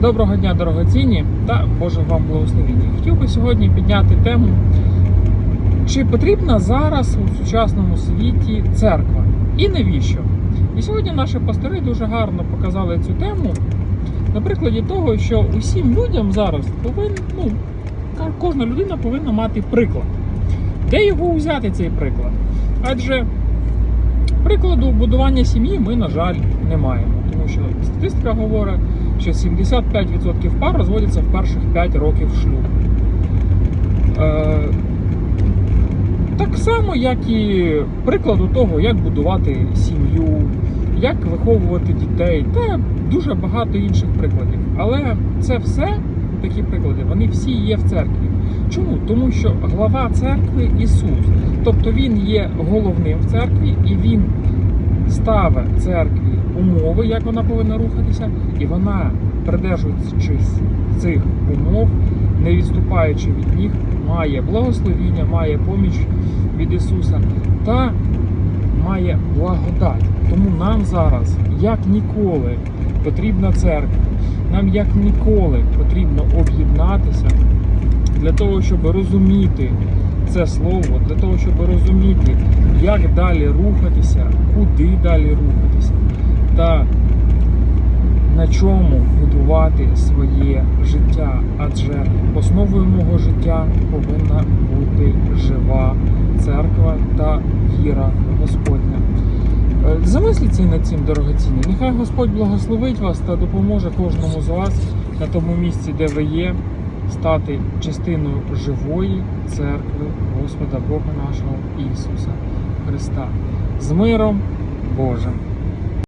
Доброго дня, дорогоцінні та Боже вам благословіння. Хотів би сьогодні підняти тему, чи потрібна зараз у сучасному світі церква і навіщо? І сьогодні наші пастори дуже гарно показали цю тему на прикладі того, що усім людям зараз повинен, ну, кожна людина повинна мати приклад. Де його взяти цей приклад? Адже прикладу будування сім'ї ми, на жаль, не маємо, тому що статистика говорить, що 75% пар розводяться в перших 5 років шлюбу. Е, так само, як і прикладу того, як будувати сім'ю, як виховувати дітей, та дуже багато інших прикладів. Але це все, такі приклади, вони всі є в церкві. Чому? Тому що глава церкви Ісус. Тобто Він є головним в церкві і Він ставить церкві умови, як вона повинна рухатися, і вона, придержуючись цих умов, не відступаючи від них, має благословіння, має поміч від Ісуса та має благодать. Тому нам зараз, як ніколи, потрібна церква. Нам як ніколи потрібно об'єднатися для того, щоб розуміти це слово, для того, щоб розуміти, як далі рухатися, куди далі рухатися, та на чому будувати своє життя. Адже основою мого життя повинна бути жива церква та віра Господня. Е, Замисліться над цим, дорогоцінні. Нехай Господь благословить вас та допоможе кожному з вас на тому місці, де ви є, стати частиною живої церкви Господа Бога нашого Ісуса Христа. З миром Божим!